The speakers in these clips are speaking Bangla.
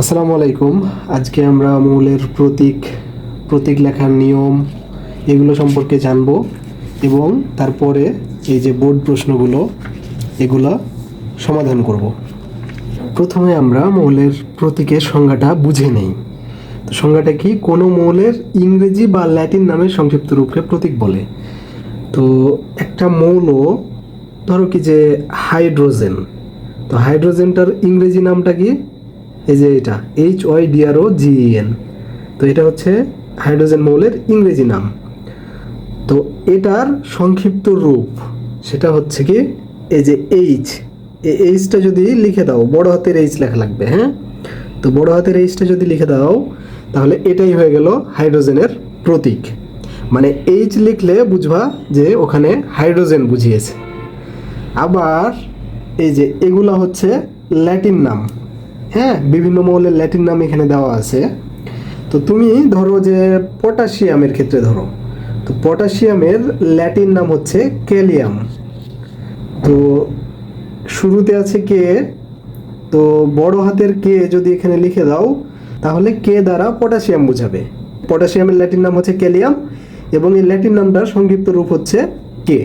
আসসালামু আলাইকুম। আজকে আমরা মৌলের প্রতীক প্রতীক লেখার নিয়ম এগুলো সম্পর্কে জানব এবং তারপরে এই যে বোর্ড প্রশ্নগুলো, এগুলো সমাধান করব। প্রথমে আমরা মৌলের প্রতীকের সংজ্ঞাটা বুঝে নেই। তো সংজ্ঞাটা কি? কোনো মৌলের ইংরেজি বা ল্যাটিন নামের সংক্ষিপ্ত রূপকে প্রতীক বলে। তো একটা মৌল ধরো কি যে হাইড্রোজেন। তো হাইড্রোজেনটার ইংরেজি নামটা কি? এই যে এটা এইচ ওয়াই ডিআরও জিএন তো এটা হচ্ছে হাইড্রোজেন মৌলের ইংরেজি নাম। তো এটার সংক্ষিপ্ত রূপ সেটা হচ্ছে কি, এই যে এইচ এই এইচটা যদি লিখে দাও, বড় হাতের এইচ লেখা লাগবে হ্যাঁ? তো বড় হাতের এইচটা যদি লিখে দাও, তাহলে এটাই হয়ে গেল হাইড্রোজেনের প্রতীক। মানে এইচ লিখলে বুঝবা যে ওখানে হাইড্রোজেন বুঝিয়েছে। আবার এই যে এগুলা হচ্ছে ল্যাটিন নাম। হ্যাঁ বিভিন্ন মৌলের ল্যাটিন নাম এখানে দেওয়া আছে। তো তুমি ধরো যে পটাশিয়ামের ক্ষেত্রে ধরো। তো পটাশিয়ামের ল্যাটিন নাম হচ্ছে ক্যালিয়াম। তো শুরুতে আছে কে? তো বড় হাতের কে যদি এখানে লিখে দাও, তাহলে কে দ্বারা পটাশিয়াম বোঝাবে? পটাশিয়ামের ল্যাটিন নাম হচ্ছে ক্যালিয়াম এবং এই ল্যাটিন নামটার সংক্ষিপ্ত রূপ হচ্ছে কে।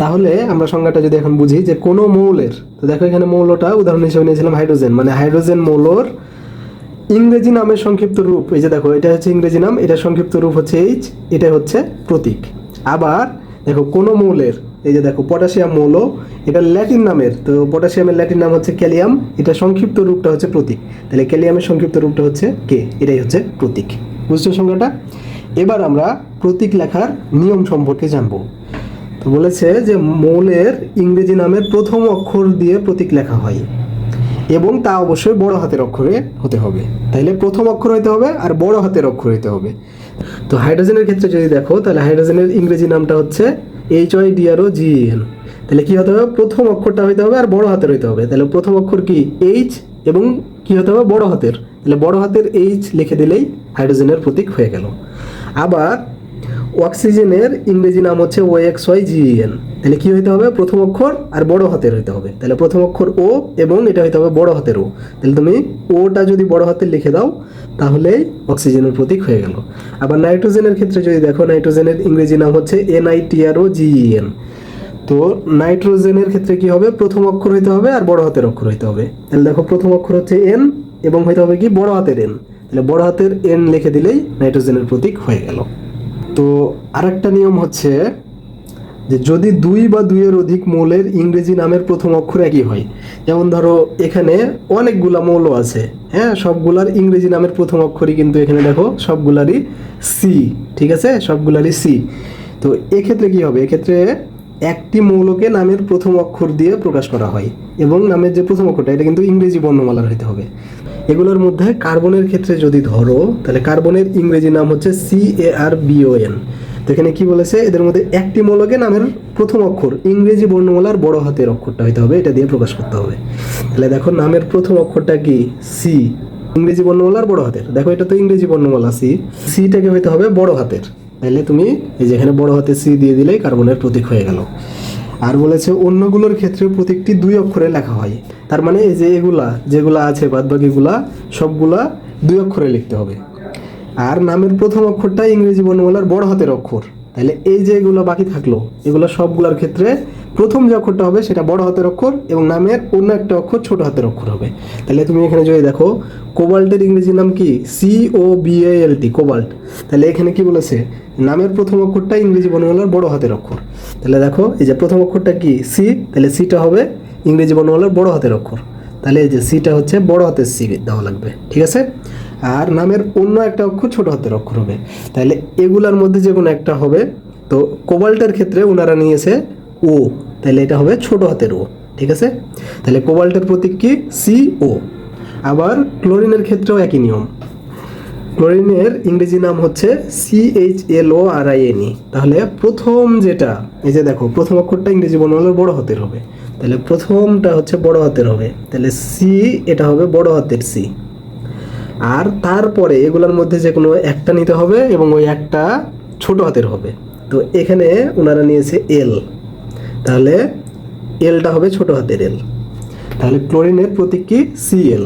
তাহলে আমরা সংজ্ঞাটা যদি এখন বুঝি যে কোনো মৌলের, তো দেখো এখানে মৌলটা উদাহরণ হিসেবে নিয়েছিলাম হাইড্রোজেন মানে হাইড্রোজেন মৌলর ইংরেজি নামের সংক্ষিপ্ত রূপ। এই যে দেখো, এটা হচ্ছে ইংরেজি নাম, এটা সংক্ষিপ্ত রূপ হচ্ছে এইচ এটা হচ্ছে প্রতীক। আবার দেখো, কোনো মৌলের, এই যে দেখো, পটাশিয়াম মৌল, এটা ল্যাটিন নামের, তো পটাশিয়ামের ল্যাটিন নাম হচ্ছে ক্যালিয়াম, এটা সংক্ষিপ্ত রূপটা হচ্ছে প্রতীক। তাহলে ক্যালিয়ামের সংক্ষিপ্ত রূপটা হচ্ছে কে এটাই হচ্ছে প্রতীক। বুঝছ সংজ্ঞাটা? এবার আমরা প্রতীক লেখার নিয়ম সম্পর্কে জানব। তো বলেছে যে মৌলের ইংরেজি নামের প্রথম অক্ষর দিয়ে প্রতীক লেখা হয় এবং তা অবশ্যই বড় হাতের অক্ষরে হতে হবে। তাইলে প্রথম অক্ষর হতে হবে আর বড় হাতের অক্ষর হতে হবে। তো হাইড্রোজেনের ক্ষেত্রে যদি দেখো, তাহলে হাইড্রোজেনের ইংরেজি নামটা হচ্ছে এইচ ওয়াই ডিআরও জিএন তাহলে কি হতে হবে? প্রথম অক্ষরটা হইতে হবে আর বড় হাতের হইতে হবে। তাহলে প্রথম অক্ষর কি? এইচ এবং কি হতে হবে? বড় হাতের। তাহলে বড় হাতের এইচ লিখে দিলেই হাইড্রোজেনের প্রতীক হয়ে গেল। আবার অক্সিজেনের ইংরেজি নাম হচ্ছে ও এক্স ওয়াই জিএন তাহলে কি হইতে হবে? প্রথম অক্ষর আর বড় হাতের হইতে হবে। তাহলে প্রথম অক্ষর ও এবং এটা হইতে হবে বড় হাতের ও তাহলে তুমি ওটা যদি বড় হাতের লিখে দাও তাহলেই অক্সিজেনের প্রতীক হয়ে গেল। আবার নাইট্রোজেনের ক্ষেত্রে যদি দেখো নাইট্রোজেনের ইংরেজি নাম হচ্ছে N I T R O G N তো নাইট্রোজেনের ক্ষেত্রে কি হবে? প্রথম অক্ষর হইতে হবে আর বড় হাতের অক্ষর হইতে হবে। তাহলে দেখো, প্রথম অক্ষর হচ্ছে এন এবং হইতে হবে কি? বড় হাতের এন তাহলে বড় হাতের এন লিখে দিলেই নাইট্রোজেনের প্রতীক হয়ে গেল। তো আরেকটা নিয়ম হচ্ছে যে যদি দুই বা দুইয়ের অধিক মৌলের ইংরেজি নামের প্রথম অক্ষর একই হয়, যেমন ধরো এখানে অনেকগুলা মৌল আছে হ্যাঁ সবগুলার ইংরেজি নামের প্রথম অক্ষরই কিন্তু এখানে দেখো সবগুলারই সি ঠিক আছে? সবগুলারই সি তো এক্ষেত্রে কি হবে? এক্ষেত্রে একটি মৌলকে নামের প্রথম অক্ষর দিয়ে প্রকাশ করা হয় এবং নামের যে প্রথম অক্ষরটা, এটা কিন্তু ইংরেজি বর্ণমালার হইতে হবে। এগুলোর মধ্যে কার্বনের ক্ষেত্রে যদি ধরো, তাহলে কার্বনের ইংরেজি নাম হচ্ছে সি এ আর বিওএন তো এখানে কি বলেছে? এদের মধ্যে একটি মৌলকে নামের প্রথম অক্ষর, ইংরেজি বর্ণমালার বড় হাতের অক্ষরটা হইতে হবে, এটা দিয়ে প্রকাশ করতে হবে। তাহলে দেখো নামের প্রথম অক্ষরটা কি? সি ইংরেজি বর্ণমালার বড় হাতের। দেখো এটা তো ইংরেজি বর্ণমালা সি সিটাকে হইতে হবে বড় হাতের। তাহলে তুমি এই যে এখানে বড় হাতে সি দিয়ে দিলেই কার্বনের প্রতীক হয়ে গেল। আর বলেছে, অন্যগুলোর ক্ষেত্রে প্রতীকটি দুই অক্ষরে লেখা হয়। তার মানে এই যে এগুলা, যেগুলা আছে বাদবাকিগুলা, সবগুলা দুই অক্ষরে লিখতে হবে। আর নামের প্রথম অক্ষরটা ইংরেজি বর্ণমালার বড় হাতের অক্ষর। তাহলে এই যে এগুলো বাকি থাকল, এগুলো সবগুলোর ক্ষেত্রে প্রথম যে অক্ষরটা হবে সেটা বড় হাতের অক্ষর এবং নামের অন্য একটা অক্ষর ছোট হাতের অক্ষর হবে। তাহলে তুমি এখানে যদি দেখো, কোবাল্টের ইংরেজি নাম কি? C O B L T cobalt. তাহলে এখানে কি বলেছে? নামের প্রথম অক্ষরটা ইংরেজি বর্ণমালার বড় হাতের অক্ষর। তাহলে দেখো, এই যে প্রথম অক্ষরটা কি? সি তাহলে সিটা হবে ইংরেজি বর্ণমালার বড় হাতের অক্ষর। তাহলে এই যে সিটা হচ্ছে বড় হাতের সি দেওয়া লাগবে, ঠিক আছে? আর নামের অন্য একটা অক্ষর ছোট হাতের অক্ষর হবে। তাহলে এগুলার মধ্যে যে কোনো একটা হবে। তো কোবাল্টের ক্ষেত্রে ওনারা নিয়েছে ও। তাহলে এটা হবে ছোট হাতের ও, ঠিক আছে? তাহলে কোবাল্টের প্রতীক কি? C O. আবার ক্লোরিনের ক্ষেত্রেও একই নিয়ম। ক্লোরিনের ইংরেজি নাম হচ্ছে C H L O R I N E তাহলে প্রথম যেটা, এই যে দেখো, প্রথম অক্ষরটা ইংরেজি বর্ণমালার বড় হাতের হবে। তাহলে প্রথমটা হচ্ছে বড় হাতের হবে। তাহলে সি এটা হবে বড় হাতের সি আর তারপরে এগুলোর মধ্যে যে কোনো একটা নিতে হবে এবং ওই একটা ছোট হাতের হবে। তো এখানে ওনারা নিয়েছে এল তাহলে এলটা হবে ছোট হাতের এল তাহলে ক্লোরিনের প্রতীক কি? সিএল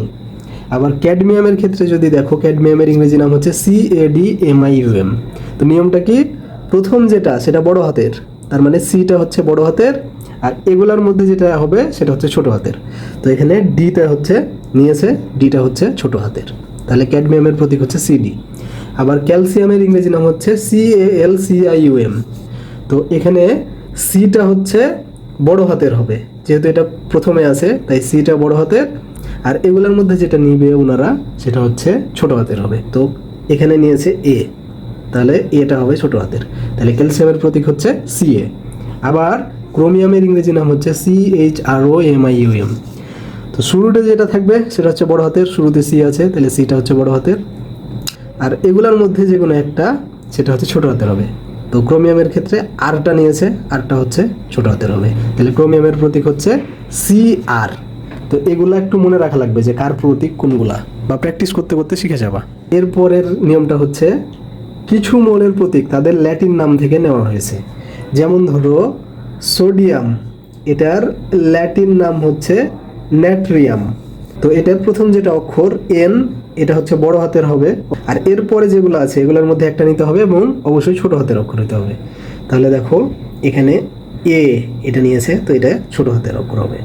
আবার ক্যাডমিয়ামের ক্ষেত্রে যদি দেখো, ক্যাডমিয়ামের ইংরেজি নাম হচ্ছে C A D M I U M তো নিয়মটা কি? প্রথম যেটা, সেটা বড় হাতের। তার মানে সিটা হচ্ছে বড় হাতের, আর এগুলার মধ্যে যেটা হবে, সেটা হচ্ছে ছোট হাতের। তো এখানে ডিটা হচ্ছে, নিয়েছে ডিটা হচ্ছে ছোট হাতের। তাহলে ক্যাডমিয়ামের প্রতীক হচ্ছে সিডি আবার ক্যালসিয়ামের ইংরেজি নাম হচ্ছে C A L C I U M তো এখানে সিটা হচ্ছে বড় হাতের হবে। যেহেতু এটা প্রথমে আছে, তাই সিটা বড় হাতের। আর এগুলোর মধ্যে যেটা নিবে ওনারা, সেটা হচ্ছে ছোট হাতের হবে। তো এখানে নিয়েছে এ। তাহলে এটা হবে ছোট হাতের। তাহলে ক্যালসিয়ামের প্রতীক হচ্ছে সি এ আবার ক্রোমিয়ামের ইংরেজি নাম হচ্ছে C H R O M I U M. তো শুরুতে যেটা থাকবে, সেটা হচ্ছে বড় হাতের। শুরুতে সি আছে, তাহলে সিটা হচ্ছে বড় হাতের। আর এগুলোর মধ্যে যে কোনো একটা, সেটা হচ্ছে ছোট হাতের হবে। তো ক্রোমিয়ামের ক্ষেত্রে আরটা নিয়েছে, আরটা হচ্ছে ছোট হাতের হবে। তাহলে ক্রোমিয়ামের প্রতীক হচ্ছে সি আর তো এগুলো একটু মনে রাখা লাগবে যে কার প্রতীক, কোনগুলা? বা প্র্যাকটিস করতে করতে শিখে যাবা। এরপরের নিয়মটা হচ্ছে কিছু মৌলের প্রতীক তাদের ল্যাটিন নাম থেকে নেওয়া হয়েছে। যেমন ধরো সোডিয়াম এটার ল্যাটিন নাম হচ্ছে ন্যাট্রিয়াম তো এটার প্রথম যেটা অক্ষর এন এটা হচ্ছে বড় হাতের হবে। আর এরপরে যেগুলো আছে, এগুলোর মধ্যে একটা নিতে হবে এবং অবশ্যই ছোট হাতের অক্ষর নিতে হবে। তাহলে দেখো, এখানে এ এটা নিয়েছে, তো এটা ছোট হাতের অক্ষর হবে।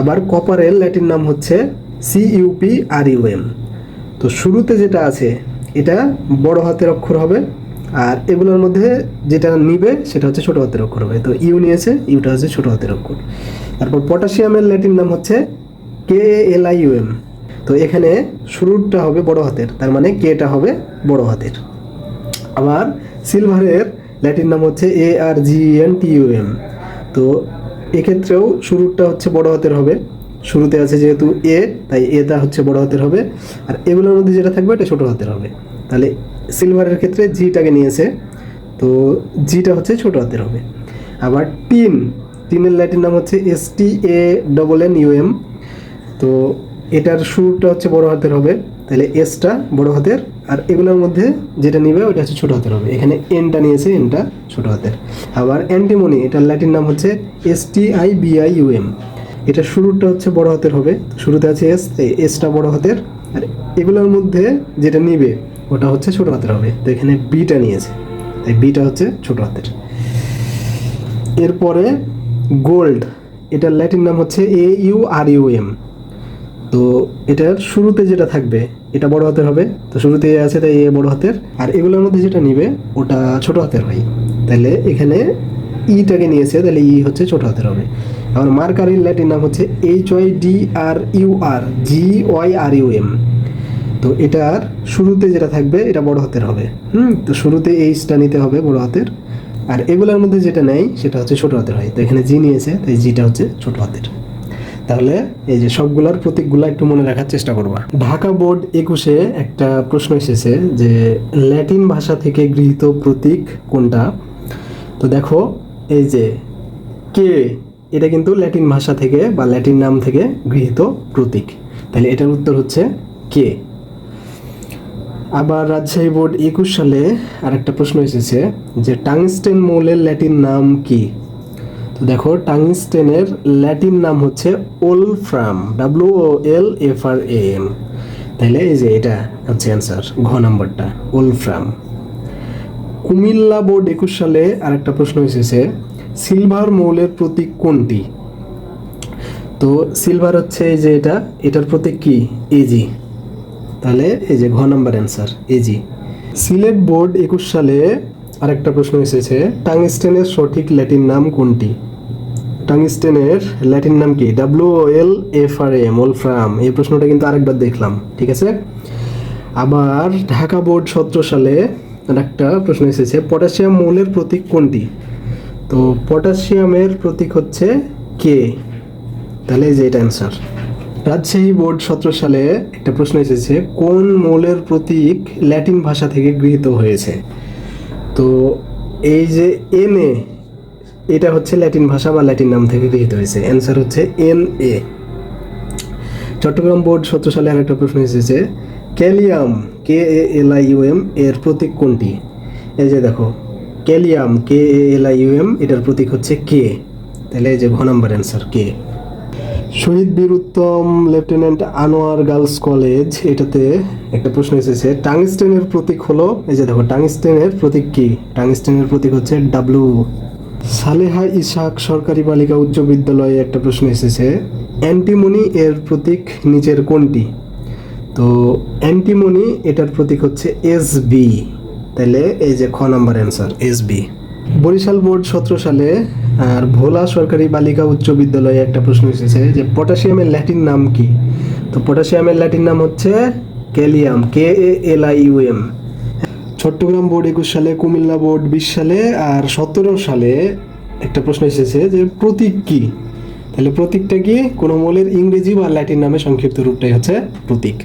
আবার কপারের ল্যাটিন নাম হচ্ছে সি ইউপি আর ইউএম তো শুরুতে যেটা আছে, এটা বড় হাতের অক্ষর হবে, আর এগুলোর মধ্যে যেটা নিবে, সেটা হচ্ছে ছোট হাতের অক্ষর হবে। তো ইউ নিয়েছে, ইউটা হচ্ছে ছোট হাতের অক্ষর। তারপর পটাশিয়ামের ল্যাটিন নাম হচ্ছে K L I U M তো এখানে শুরুটা হবে বড় হাতের, তার মানে কেটা হবে বড় হাতের। আবার সিলভারের ল্যাটিন নাম হচ্ছে A R G N T U M তো এক্ষেত্রেও শুরুটা হচ্ছে বড় হাতের হবে, শুরুতে আছে যেহেতু এ তাই এটা হচ্ছে বড় হাতের হবে। আর এগুলোর মধ্যে যেটা থাকবে এটা ছোট হাতের হবে। তাহলে সিলভারের ক্ষেত্রে জিটাকে নিয়েছে, তো জিটা হচ্ছে ছোট হাতের হবে। আবার টিন, টিনের ল্যাটিন নাম হচ্ছে S T A double N U M তো এটার শুরুটা হচ্ছে বড় হাতের হবে, তাহলে এসটা বড় হাতের, আর এগুলোর মধ্যে যেটা নিবে ওটা হচ্ছে ছোট হাতের হবে। এখানে এনটা নিয়েছে এনটা ছোট হাতের। আবার অ্যান্টিমনি এটার ল্যাটিন নাম হচ্ছে S T I B I U M এটা শুরুটা হচ্ছে বড় হাতের হবে শুরুতে আছে এস এসটা বড় হাতের, আর এগুলোর মধ্যে যেটা নিবে ওটা হচ্ছে ছোট হাতের হবে। তো এখানে বিটা নিয়েছে, তাই বিটা হচ্ছে ছোট হাতের। এরপরে গোল্ড এটার ল্যাটিন নাম হচ্ছে A U R U M তো এটার শুরুতে যেটা থাকবে, এটা বড় হাতের হবে। তো শুরুতে আছে, তাই এ বড় হাতের। আর এগুলোর মধ্যে যেটা নিবে, ওটা ছোট হাতের হয়। তাহলে এখানে ইটাকে নিয়েছে, তাহলে ই হচ্ছে ছোট হাতের হবে। আবার মার্কারির ল্যাটিন নাম হচ্ছে H Y D R U R G Y R U M তো এটার শুরুতে যেটা থাকবে, এটা বড় হাতের হবে। হুম, তো শুরুতে এইচটা নিতে হবে বড় হাতের। আর এগুলোর মধ্যে যেটা নেয়, সেটা হচ্ছে ছোট হাতের হয়। তো এখানে জি নিয়েছে, তাই জিটা হচ্ছে ছোট হাতের। তাহলে এই যে সবগুলোর প্রতীকগুলো একটু মনে রাখার চেষ্টা করবা। ঢাকা বোর্ড একুশে একটা প্রশ্ন এসেছে যে, ল্যাটিন ভাষা থেকে গৃহীত প্রতীক কোনটা? তো দেখো, এই যে, কে? এটা কিন্তু ল্যাটিন ভাষা থেকে বা ল্যাটিন নাম থেকে গৃহীত প্রতীক। তাহলে এটার উত্তর হচ্ছে কে? আবার রাজশাহী বোর্ড একুশ সালে আর একটা প্রশ্ন এসেছে যে, টাংস্টেন মৌলের ল্যাটিন নাম কি? দেখো টাংস্টেনের ল্যাটিন নাম হচ্ছে wolfram W O L F R A M তাহলে এই যে এটা হচ্ছে অ্যান্সার ঘ নাম্বারটা, ওলফ্রাম। কুমিল্লা বোর্ড একুশ সালে আর একটা প্রশ্ন এসেছে, সিলভার মৌলের প্রতীক কোনটি? তো সিলভার হচ্ছে এই যে এটা, এটার প্রতীক কি? এজি তাহলে এই যে ঘ number answer AG Sylhet board একুশ সালে আরেকটা প্রশ্ন এসেছে, টাংস্টেনের সঠিক ল্যাটিন নাম কোনটি? টাংস্টেনের ল্যাটিন নাম কি? W L F R M wolfram এই প্রশ্নটা কিন্তু আরেকবার দেখলাম, ঠিক আছে? আবার ঢাকা বোর্ড সতেরো সালে একটা প্রশ্ন এসেছে, পটাশিয়াম মৌলের প্রতীক কোনটি? তো পটাশিয়ামের প্রতীক হচ্ছে কে তাহলে এই যে এটা অ্যান্সার রাজশাহী বোর্ড সতেরো সালে একটা প্রশ্ন এসেছে, কোন মৌলের প্রতীক ল্যাটিন ভাষা থেকে গৃহীত হয়েছে? তো এই যে এন এ এটা হচ্ছে ল্যাটিন ভাষা বা ল্যাটিন নাম থেকে গৃহীত হয়েছে। অ্যান্সার হচ্ছে এন এ চট্টগ্রাম বোর্ড সতেরো সালে আরেকটা প্রশ্ন এসেছে, kalium K A L I U M এর প্রতীক কোনটি? এই যে দেখো, kalium K A L I U M এটার প্রতীক হচ্ছে কে তাহলে এই যে ঘ নাম্বার অ্যান্সার কে Shaheed Bir Uttam lieutenant Anwar girls college এটাতে একটা প্রশ্ন এসেছে টাংস্টেনের প্রতীক হলো এই যে দেখো টাংস্টেনের প্রতীক কি? টাংস্টেনের প্রতীক হচ্ছে ডাব্লু সালেহা ইসাক সরকারি বালিকা উচ্চ বিদ্যালয়ে একটা প্রশ্ন এসেছে অ্যান্টিমনি এর প্রতীক নিচের কোনটি? তো অ্যান্টিমনি এটার প্রতীক হচ্ছে এস বি তাহলে এই যে খ number answer S B Barishal board সতেরো সালে আর ভোলা সরকারি বালিকা উচ্চ বিদ্যালয়ে একটা প্রশ্ন এসেছে যে পটাশিয়ামের ল্যাটিন নাম কি? তো পটাশিয়ামের ল্যাটিন নাম হচ্ছে kalium K A L I U M Chattogram board একুশ সালে, কুমিল্লা বোর্ড বিশ সালে আর সতেরো সালে একটা প্রশ্ন এসেছে যে প্রতীক কি? তাহলে প্রতীকটা কি? কোনো মৌলের ইংরেজি বা ল্যাটিন নামে সংক্ষিপ্ত রূপটাই হচ্ছে প্রতীক।